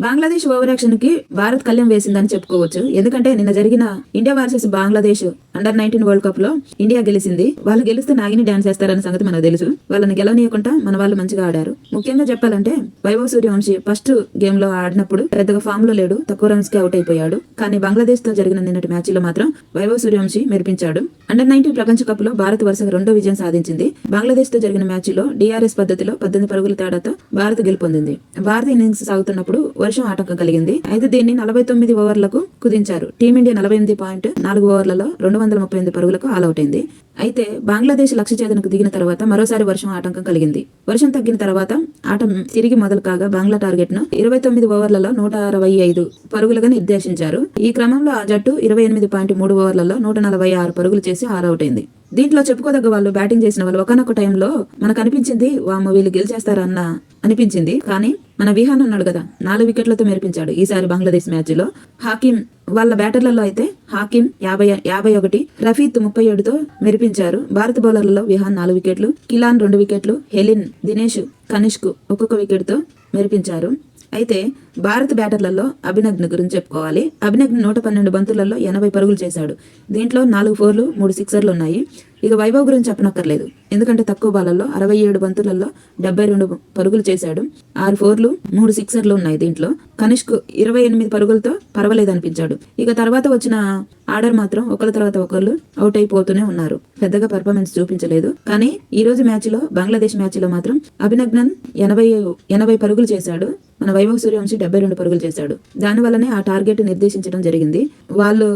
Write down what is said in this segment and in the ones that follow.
బంగ్లాదేశ్ ఓవరాక్షన్కి కి భారత్ కళ్యాణ్ వేసిందని చెప్పుకోవచ్చు. ఎందుకంటే నిన్న జరిగిన India versus Bangladesh under nineteen world కప్లో ఇండియా గెలిచింది వాళ్ళు గెలిస్తే నాగిని డాన్స్ చేస్తారన్న సంగతి మనకు తెలుసు. వాళ్ళని గెలవనీయకుండా మన వాళ్ళు మంచిగా ఆడారు. ముఖ్యంగా చెప్పాలంటే వైభవ్ సూర్యవంశీ ఫస్ట్ గేమ్లో ఆడినప్పుడు పెద్దగా ఫామ్లో లేడు. తక్కువ రన్స్కి అవుట్ అయిపోయాడు. కానీ బంగ్లాదేశ్తో జరిగిన నిన్నటి మ్యాచ్లో మాత్రం వైభవ్ సూర్యవంశీ మెరిపించాడు. అండర్ నైన్టీన్ ప్రపంచ కప్లో భారత్ వరుసగా రెండో విజయం సాధించింది. బంగ్లాదేశ్తో జరిగిన మ్యాచ్లో డిఆర్ఎస్ పద్ధతిలో పద్దెనిమిది పరుగుల తేడాతో భారత్ గెలుపొందింది. భారత ఇన్నింగ్స్ సాగుతున్నప్పుడు వర్షం ఆటంకగలిగింది అయితే దీన్ని నలభై తొమ్మిది ఓవర్లకు కుదించారు. టీమిండియా నలభై ఎనిమిది పాయింట్ నాలుగు ఓవర్లలో రెండు వందల ముప్పై ఎనిమిది పరుగులకు ఆల్అౌట్ అయింది. అయితే బంగ్లాదేశ్ లక్ష్య ఛేదనకు దిగిన తర్వాత మరోసారి వర్షం ఆటంకం కలిగింది. వర్షం తగ్గిన తర్వాత ఆట తిరిగి మొదలు కాగా బంగ్లా టార్గెట్ను ఇరవై తొమ్మిది ఓవర్లలో నూట అరవై ఐదు పరుగులుగా నిర్దేశించారు. ఈ క్రమంలో ఆ జట్టు ఇరవై ఎనిమిది పాయింట్ మూడు ఓవర్లలో నూట నలభై ఆరు పరుగులు చేసి ఆల్అౌట్ అయింది. దీంట్లో చెప్పుకోదగ్గ వాళ్ళు బ్యాటింగ్ చేసిన వాళ్ళు ఒకనొక టైంలో మనకు అనిపించింది వామ్మ వీళ్ళు గెలిచేస్తారన్న అనిపించింది. కానీ మన విహాన్ ఉన్నాడు కదా నాలుగు వికెట్లతో మెరిపించాడు ఈసారి బంగ్లాదేశ్ మ్యాచ్లో. హాకిం వాళ్ళ బ్యాటర్లలో అయితే హాకిం యాభై యాభై ఒకటి రఫీత్ ముప్పై ఏడుతో మెరిపించారు. భారత బౌలర్లలో విహాన్ నాలుగు వికెట్లు కిలాన్ రెండు వికెట్లు హెలిన్ దినేష్ కనిష్క్ ఒక్కొక్క వికెట్తో మెరిపించారు. అయితే భారత బ్యాటర్లలో అభినగ్న గురించి చెప్పుకోవాలి. అభినగ్న నూట పన్నెండు బంతులలో ఎనభై పరుగులు చేశాడు. దీంట్లో నాలుగు ఫోర్లు మూడు సిక్సర్లు ఉన్నాయి. ఇక వైభవ్ గురించి చెప్పనక్కర్లేదు. ఎందుకంటే తక్కువ బాలల్లో అరవై ఏడు బంతులలో డెబ్బై రెండు పరుగులు చేశాడు. ఆరు ఫోర్లు మూడు సిక్సర్లు ఉన్నాయి దీంట్లో. కనిష్క్ ఇరవై ఎనిమిది పరుగులతో పర్వాలేదు అనిపించాడు ఇక తర్వాత వచ్చిన ఆర్డర్ మాత్రం ఒకరి తర్వాత ఒకళ్ళు అవుట్ అయిపోతూనే ఉన్నారు. పెద్దగా పర్ఫార్మెన్స్ చూపించలేదు. కానీ ఈ రోజు మ్యాచ్లో బంగ్లాదేశ్ మ్యాచ్లో మాత్రం అభినగ్నన్ ఎనభై ఎనభై పరుగులు చేశాడు. మన వైభవ్ సూర్యవంశీ డెబ్బై రెండు పరుగులు చేశాడు. దాని వల్లనే ఆ టార్గెట్ నిర్దేశించడం జరిగింది. వాళ్ళు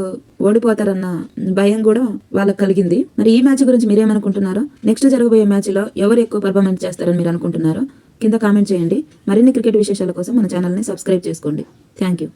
ఓడిపోతారన్న భయం కూడా వాళ్ళకి కలిగింది. మరి ఈ మ్యాచ్ గురించి మీరేమనుకుంటున్నారో? నెక్స్ట్ జరగబోయే మ్యాచ్లో ఎవరు ఎక్కువ పర్ఫార్మెన్స్ చేస్తారని మీరు అనుకుంటున్నారో కింద కామెంట్ చేయండి. మరిన్ని క్రికెట్ విశేషాల కోసం మన ఛానల్ని సబ్స్క్రైబ్ చేసుకోండి. Thank you.